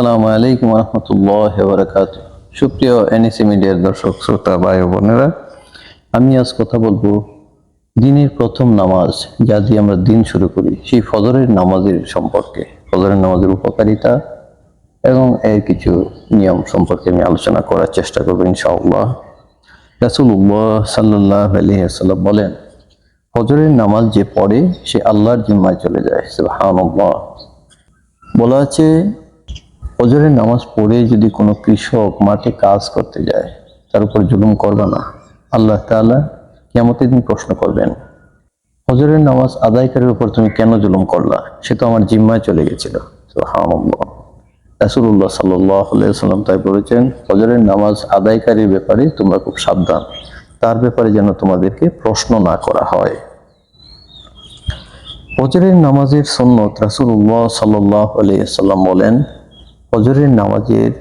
আসসালামু আলাইকুম রহমতুল্লাহ বরকাত সুপ্রিয় এনএসি মিডিয়ার দর্শক, শ্রোতা, ভাই বোনেরা, আমি আজ কথা বলব দিনের প্রথম নামাজ, যা দিয়ে আমরা দিন শুরু করি, সেই ফজরের নামাজের সম্পর্কে, ফজরের নামাজের উপকারিতা এবং এর কিছু নিয়ম সম্পর্কে আমি আলোচনা করার চেষ্টা করব, ইনশাআল্লাহ। রাসুল্লাহ সাল্লাহ আলহিহাল্লাম বলেন, ফজরের নামাজ যে পড়ে, সে আল্লাহর জিম্মায় চলে যায়, সুবহানাল্লাহ। বলা আছে ফজরের নামাজ পড়ে যদি কোনো কৃষক মাঠে কাজ করতে যায়, তার উপর জুলুম করবে না। আল্লাহ তাআলা কিয়ামতের দিন প্রশ্ন করবেন, ফজরের নামাজ আদায়কারীর উপর তুমি কেন জুলুম করলা? সে তো আমার জিম্মায় চলে গেছিল। সাল্লাল্লাহু সাল্লাম তাই বলেছেন, ফজরের নামাজ আদায়কারীর ব্যাপারে তোমরা খুব সাবধান। তার ব্যাপারে যেন তোমাদেরকে প্রশ্ন না করা হয়। ফজরের নামাজের সন্ন্যত রাসূলুল্লাহ সাল্লাল্লাহু আলাইহি সাল্লাম বলেন ফজরের নামাজের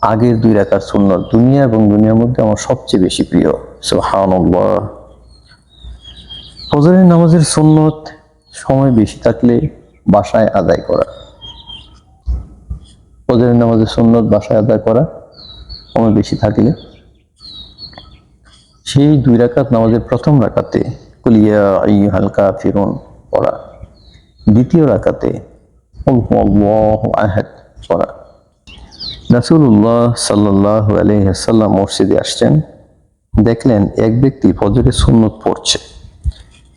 আগের দুই রাকাত সুন্নত দুনিয়া এবং দুনিয়ার মধ্যে আমার সবচেয়ে বেশি প্রিয়। সুবহানাল্লাহ। ফজরের নামাজের সুন্নত সময় বেশি থাকলে বাসায় আদায় করা। ফজরের নামাজের সুন্নত বাসায় আদায় করা সময় বেশি থাকলে সেই দুই রাকাত নামাজের প্রথম রাকাতে কুলিয়া হালকা কাফিরুন পড়া। দ্বিতীয় রাকাতে হুয়াল্লাহু আহাদ। পড়া। রাসূলুল্লাহ সাল্লাল্লাহু আলাইহি ওয়াসাল্লাম মসজিদে আসছেন। দেখলেন এক ব্যক্তি ফজরের সুন্নত পড়ছে।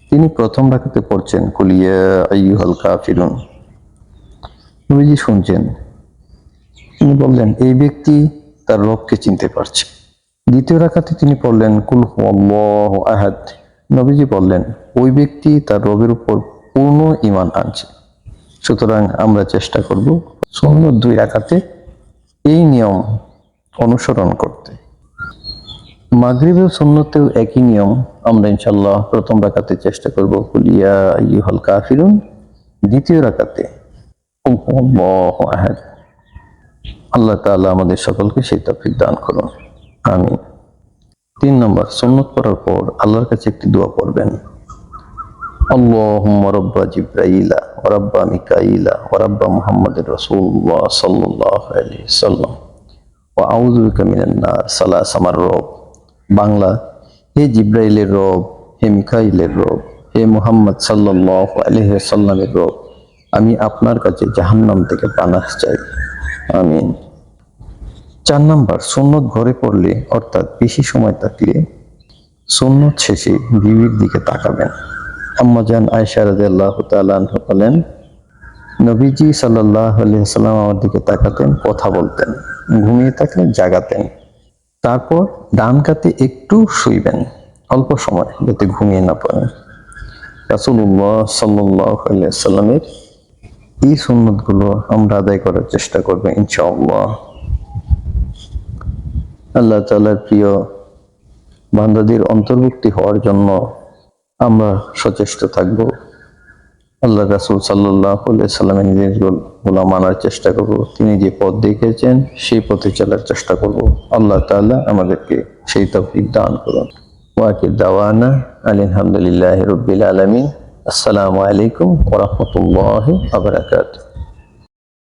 তিনি প্রথম রাকাতে পড়ছেন কুলিয়া আইয়ুহাল কাফিরুন। নবীজি শুনছেন। তিনি বললেন, এই ব্যক্তি তার রবকে চিনতে পারছে। দ্বিতীয় রাখাতে তিনি পড়লেন, কুল আহাদ। নবীজি বললেন, ওই ব্যক্তি তার রবের উপর পূর্ণ ইমান আনছে। সুতরাং আমরা চেষ্টা করব শূন্য দুই রাখাতে এই নিয়ম অনুসরণ করতে। মাগরীব সুন্নতেও একই নিয়ম আমরা ইনশাল্লাহ প্রথম রাখাতে চেষ্টা করব। কুলিয়া ইহল কাফিরুন, দ্বিতীয় রাখাতে আল্লাহ তাআলা আমাদের সকলকে সেই তফিক দান করুন। আমি তিন নম্বর সন্ন্যত পড়ার পর আল্লাহর কাছে একটি দোয়া করবেন আল্লাহ মরব্বা জিব্রাইলা। মিকাইলা রসুল্লাহ সাল্লাহ সাল্লাম। ও সালা সামার রব। বাংলা, হে জিব্রাইলের রব, হে মিকাইলের রব, হে মোহাম্মদ সাল্লাহ আলহ সাল্লামের রব, আমি আপনার কাছে জাহান্নাম থেকে পানাস চাই। আমিন। চার নাম্বার, সুন্নত ঘরে পড়লে, অর্থাৎ বেশি সময় থাকলে, সুন্নত শেষে বিবির দিকে তাকাবেন। আম্মাজান আয়সা রাদিয়াল্লাহু তাআলা আনহা বলেন, নবীজি আলাইহি সাল্লাম আমার দিকে তাকাতেন, কথা বলতেন, ঘুমিয়ে থাকলে জাগাতেন, তারপর ডান কাতে একটু শুইবেন, অল্প সময় যাতে ঘুমিয়ে না পড়েন। রাসূলুল্লাহ সাল্লাল্লাহু আলাইহি সাল্লামের এই সুন্নতগুলো আমরা আদায় করার চেষ্টা করব, ইনশাআল্লাহ। আল্লাহ তাআলার প্রিয় বান্দাদের অন্তর্ভুক্তি হওয়ার জন্য আমরা সচেষ্ট থাকব। আল্লাহ রাসুল সাল্লাহ সাল্লামের নির্দেশগুলো মানার চেষ্টা করব। তিনি যে পথ দেখেছেন সেই পথে চলার চেষ্টা করব। আল্লাহ তাআলা আমাদেরকে সেই তফিক দান করুন। ওয়াকে দাওয়ানা আলহামদুলিল্লাহ রবিল আলমিন। আসসালামু আলাইকুম ওরহমতুল্লাহ আবরাকাতু